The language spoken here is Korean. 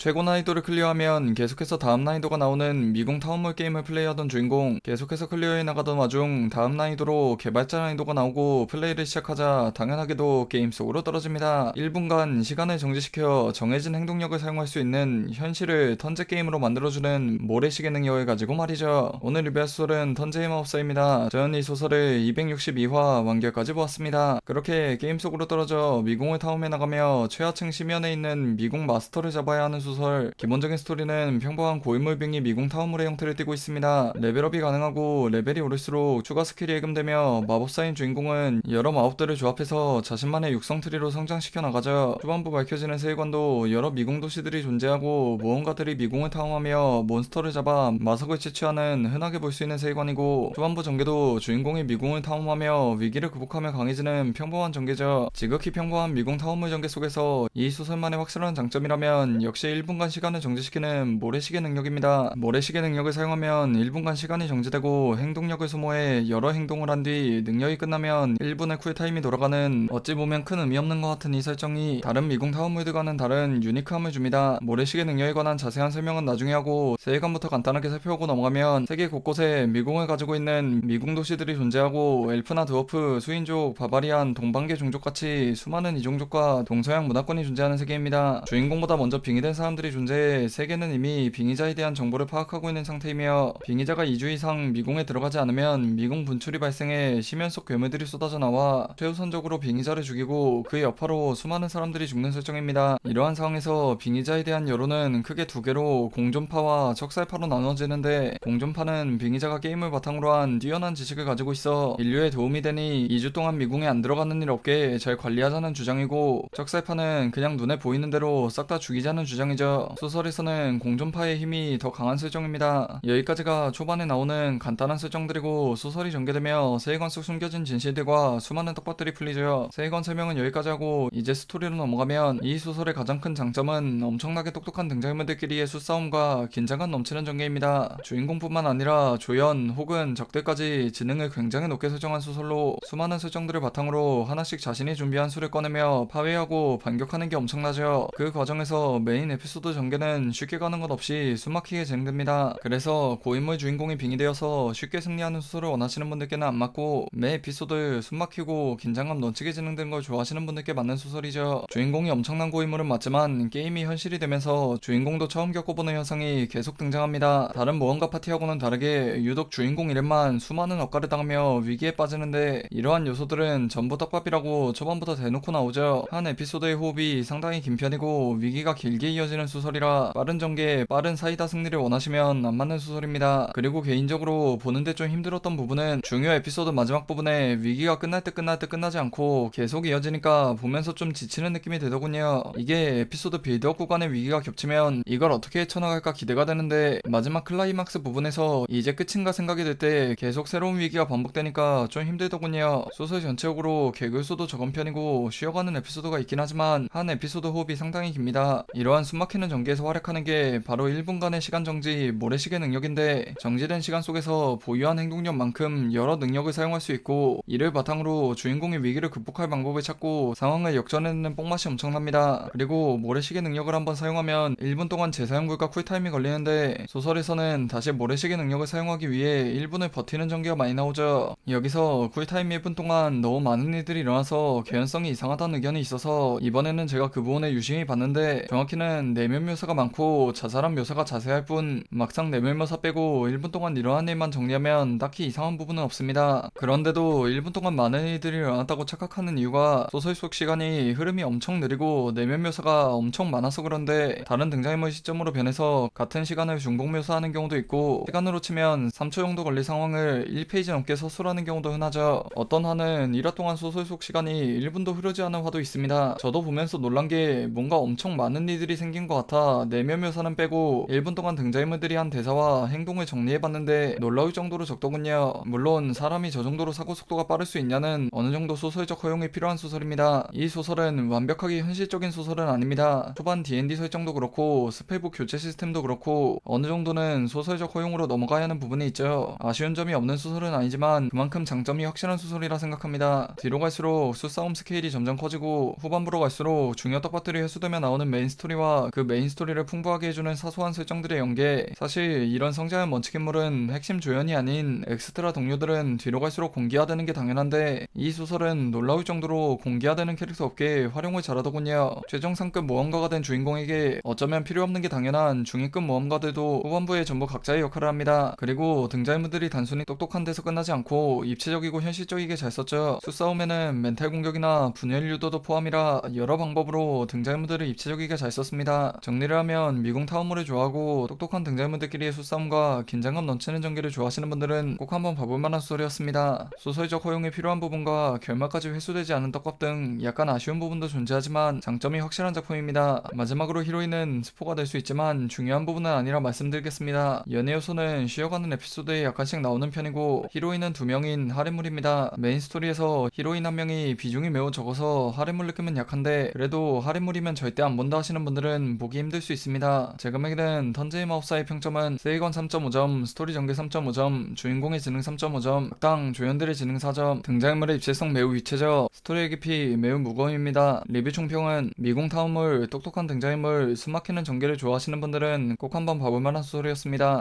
최고 난이도를 클리어하면 계속해서 다음 난이도가 나오는 미궁 타운몰 게임을 플레이하던 주인공 계속해서 클리어해 나가던 와중 다음 난이도로 개발자 난이도가 나오고 플레이를 시작하자 당연하게도 게임 속으로 떨어집니다. 1분간 시간을 정지시켜 정해진 행동력을 사용할 수 있는 현실을 턴제 게임으로 만들어주는 모래시계 능력을 가지고 말이죠. 오늘 리뷰할 소설은 턴제의 마법사입니다. 저는 이 소설을 262화 완결까지 보았습니다. 그렇게 게임 속으로 떨어져 미궁을 탐험해 나가며 최하층 심연에 있는 미궁 마스터를 잡아야 하는 소설 기본적인 스토리는 평범한 고인물 빙이 미궁 타운물의 형태를 띠고 있습니다. 레벨업이 가능하고 레벨이 오를수록 추가 스킬이 예금되며 마법사인 주인공은 여러 마법들을 조합해서 자신만의 육성 트리로 성장시켜 나가죠. 초반부 밝혀지는 세계관도 여러 미궁 도시들이 존재하고 무언가들이 미궁을 탐험하며 몬스터를 잡아 마석을 채취하는 흔하게 볼 수 있는 세계관이고 초반부 전개도 주인공이 미궁을 탐험하며 위기를 극복하며 강해지는 평범한 전개죠. 지극히 평범한 미궁 탐험물 전개 속에서 이 소설만의 확실한 장점이라면 역시 1분간 시간을 정지시키는 모래시계 능력입니다. 모래시계 능력을 사용하면 1분간 시간이 정지되고 행동력을 소모해 여러 행동을 한 뒤 능력이 끝나면 1분의 쿨타임이 돌아가는 어찌 보면 큰 의미 없는 것 같은 이 설정이 다른 미궁 타운물들과는 다른 유니크함을 줍니다. 모래시계 능력에 관한 자세한 설명은 나중에 하고 세계관부터 간단하게 살펴보고 넘어가면 세계 곳곳에 미궁을 가지고 있는 미궁 도시들이 존재하고 엘프나 드워프, 수인족, 바바리안, 동방계 종족같이 수많은 이종족과 동서양 문화권이 존재하는 세계입니다. 주인공보다 먼저 빙의된 사람 들이 존재해 세계는 이미 빙의자에 대한 정보를 파악하고 있는 상태이며 빙의자가 2주 이상 미궁에 들어가지 않으면 미궁 분출이 발생해 심연 속 괴물들이 쏟아져 나와 최우선적으로 빙의자를 죽이고 그의 여파로 수많은 사람들이 죽는 설정입니다. 이러한 상황에서 빙의자에 대한 여론은 크게 두 개로 공존파와 적살파로 나눠지는데 공존파는 빙의자가 게임을 바탕으로 한 뛰어난 지식을 가지고 있어 인류에 도움이 되니 2주 동안 미궁에 안 들어가는 일 없게 잘 관리하자는 주장이고 적살파는 그냥 눈에 보이는 대로 싹 다 죽이자는 주장이죠. 소설에서는 공존파의 힘이 더 강한 설정입니다. 여기까지가 초반에 나오는 간단한 설정들이고 소설이 전개되며 세계관 속 숨겨진 진실들과 수많은 떡밥들이 풀리죠. 세계관 설명은 여기까지 하고 이제 스토리로 넘어가면 이 소설의 가장 큰 장점은 엄청나게 똑똑한 등장인물들끼리의 수싸움과 긴장감 넘치는 전개입니다. 주인공뿐만 아니라 조연 혹은 적들까지 지능을 굉장히 높게 설정한 소설로 수많은 설정들을 바탕으로 하나씩 자신이 준비한 수를 꺼내며 파괴하고 반격하는 게 엄청나죠. 그 과정에서 메인 에피소드 전개는 쉽게 가는 것 없이 숨막히게 진행됩니다. 그래서 고인물 주인공이 빙의되어서 쉽게 승리하는 소설을 원하시는 분들께는 안 맞고 매 에피소드 숨막히고 긴장감 넘치게 진행되는 걸 좋아하시는 분들께 맞는 소설이죠. 주인공이 엄청난 고인물은 맞지만 게임이 현실이 되면서 주인공도 처음 겪어보는 현상이 계속 등장합니다. 다른 모험가 파티하고는 다르게 유독 주인공 이름만 수많은 억가를 당하며 위기에 빠지는데 이러한 요소들은 전부 떡밥이라고 초반부터 대놓고 나오죠. 한 에피소드의 호흡이 상당히 긴 편이고 위기가 길게 이어지는 소설이라 빠른 전개, 빠른 사이다 승리를 원하시면 안 맞는 소설입니다. 그리고 개인적으로 보는데 좀 힘들었던 부분은 중요 에피소드 마지막 부분에 위기가 끝날 때 끝날 때 끝나지 않고 계속 이어지니까 보면서 좀 지치는 느낌이 되더군요. 이게 에피소드 빌드업 구간의 위기가 겹치면 이걸 어떻게 헤쳐나갈까 기대가 되는데 마지막 클라이막스 부분에서 이제 끝인가 생각이 들 때 계속 새로운 위기가 반복되니까 좀 힘들더군요. 소설 전체적으로 개글수도 적은 편이고 쉬어가는 에피소드가 있긴 하지만 한 에피소드 호흡이 상당히 깁니다. 이러한 숨막 히는 전개에서 활약하는 게 바로 1분간의 시간 정지 모래시계 능력인데 정지된 시간 속에서 보유한 행동력만큼 여러 능력을 사용할 수 있고 이를 바탕으로 주인공이 위기를 극복할 방법을 찾고 상황을 역전해내는 뽕맛이 엄청납니다. 그리고 모래시계 능력을 한번 사용하면 1분 동안 재사용 불가 쿨타임이 걸리는데 소설에서는 다시 모래시계 능력을 사용하기 위해 1분을 버티는 전개가 많이 나오죠. 여기서 쿨타임 1분 동안 너무 많은 일들이 일어나서 개연성이 이상하다는 의견이 있어서 이번에는 제가 그 부분에 유심히 봤는데 정확히는 내면 묘사가 많고 자잘한 묘사가 자세할 뿐 막상 내면 묘사 빼고 1분 동안 일어난 일만 정리하면 딱히 이상한 부분은 없습니다. 그런데도 1분 동안 많은 일들이 일어났다고 착각하는 이유가 소설 속 시간이 흐름이 엄청 느리고 내면 묘사가 엄청 많아서 그런데 다른 등장인물 시점으로 변해서 같은 시간을 중복 묘사하는 경우도 있고 시간으로 치면 3초 정도 걸릴 상황을 1페이지 넘게 서술하는 경우도 흔하죠. 어떤 화는 1화 동안 소설 속 시간이 1분도 흐르지 않은 화도 있습니다. 저도 보면서 놀란 게 뭔가 엄청 많은 일들이 생긴 것 같아 내면 묘사는 빼고 1분 동안 등장인물들이 한 대사와 행동을 정리해봤는데 놀라울 정도로 적더군요. 물론 사람이 저 정도로 사고 속도가 빠를 수 있냐는 어느 정도 소설적 허용이 필요한 소설입니다. 이 소설은 완벽하게 현실적인 소설은 아닙니다. 초반 D&D 설정도 그렇고 스펠북 교체 시스템도 그렇고 어느 정도는 소설적 허용으로 넘어가야 하는 부분이 있죠. 아쉬운 점이 없는 소설은 아니지만 그만큼 장점이 확실한 소설이라 생각합니다. 뒤로 갈수록 수싸움 스케일이 점점 커지고 후반부로 갈수록 중요 떡밥들이 회수되며 나오는 메인 스토리와 그 메인 스토리를 풍부하게 해주는 사소한 설정들의 연계. 사실 이런 성장한 먼치킨물은 핵심 조연이 아닌 엑스트라 동료들은 뒤로 갈수록 공기화되는 게 당연한데 이 소설은 놀라울 정도로 공기화되는 캐릭터 없게 활용을 잘하더군요. 최종 상급 모험가가 된 주인공에게 어쩌면 필요 없는 게 당연한 중위급 모험가들도 후반부에 전부 각자의 역할을 합니다. 그리고 등장인물들이 단순히 똑똑한 데서 끝나지 않고 입체적이고 현실적이게 잘 썼죠. 수싸움에는 멘탈 공격이나 분열 유도도 포함이라 여러 방법으로 등장인물들을 입체적이게 잘 썼습니다. 정리를 하면 미궁 타워물을 좋아하고 똑똑한 등장인물들끼리의 수싸움과 긴장감 넘치는 전개를 좋아하시는 분들은 꼭 한번 봐볼 만한 소설이었습니다. 소설적 허용이 필요한 부분과 결말까지 회수되지 않은 떡밥 등 약간 아쉬운 부분도 존재하지만 장점이 확실한 작품입니다. 마지막으로 히로인은 스포가 될 수 있지만 중요한 부분은 아니라 말씀드리겠습니다. 연애 요소는 쉬어가는 에피소드에 약간씩 나오는 편이고 히로인은 두 명인 하렘물입니다. 메인 스토리에서 히로인 한 명이 비중이 매우 적어서 하렘물 느낌은 약한데 그래도 하렘물이면 절대 안 본다 하시는 분들은 보기 힘들 수 있습니다. 제 금액은 턴제이 마법사의 평점은 세이건 3.5점, 스토리 전개 3.5점, 주인공의 지능 3.5점, 악당 조연들의 지능 4점, 등장인물의 입체성 매우 위체적, 스토리의 깊이 매우 무거움입니다. 리뷰 총평은 미궁 타운물, 똑똑한 등장인물, 숨막히는 전개를 좋아하시는 분들은 꼭 한번 봐볼 만한 소설이었습니다.